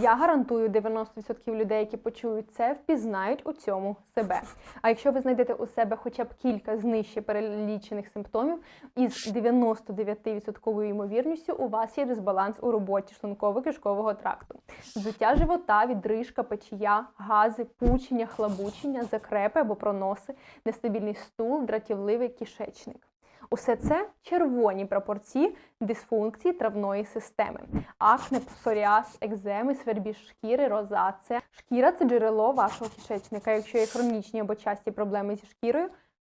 Я гарантую 90% людей, які почують це, впізнають у цьому себе. А якщо ви знайдете у себе хоча б кілька з нижче перелічених симптомів, із 99% ймовірністю у вас є дисбаланс у роботі шлунково-кишкового тракту. Здуття живота, відрижка, печія, гази, пучення, хлабучення, закрепи або проноси, нестабільний стул, дратівливий кишечник. Усе це червоні прапорці дисфункції травної системи. Акне, псоріаз, екземи, свербіж шкіри, розація. Шкіра це джерело вашого кишечника. Якщо є хронічні або часті проблеми зі шкірою,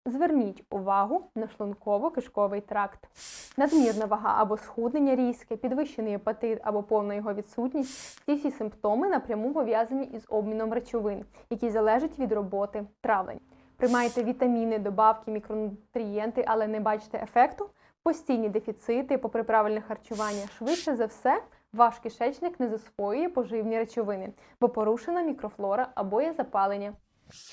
зверніть увагу на шлунково-кишковий тракт. Надмірна вага або схуднення різке, підвищений апетит або повна його відсутність ці всі симптоми напряму пов'язані із обміном речовин, які залежать від роботи травлень. Приймаєте вітаміни, добавки, мікронутрієнти, але не бачите ефекту, постійні дефіцити, попри правильне харчування, швидше за все, ваш кишечник не засвоює поживні речовини, бо порушена мікрофлора або є запалення.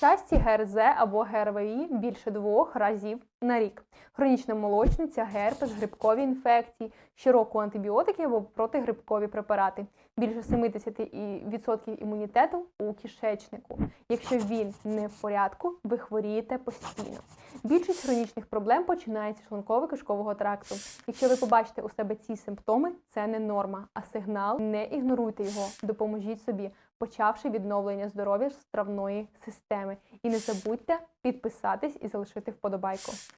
Часті ГРЗ або ГРВІ більше двох разів на рік. Хронічна молочниця, герпес, грибкові інфекції, щороку антибіотики або протигрибкові препарати. Більше 70% імунітету у кишечнику. Якщо він не в порядку, ви хворієте постійно. Більшість хронічних проблем починається з шлунково-кишкового тракту. Якщо ви побачите у себе ці симптоми, це не норма, а сигнал. Не ігноруйте його, допоможіть собі, почавши відновлення здоров'я з травної системи. І не забудьте підписатись і залишити вподобайку.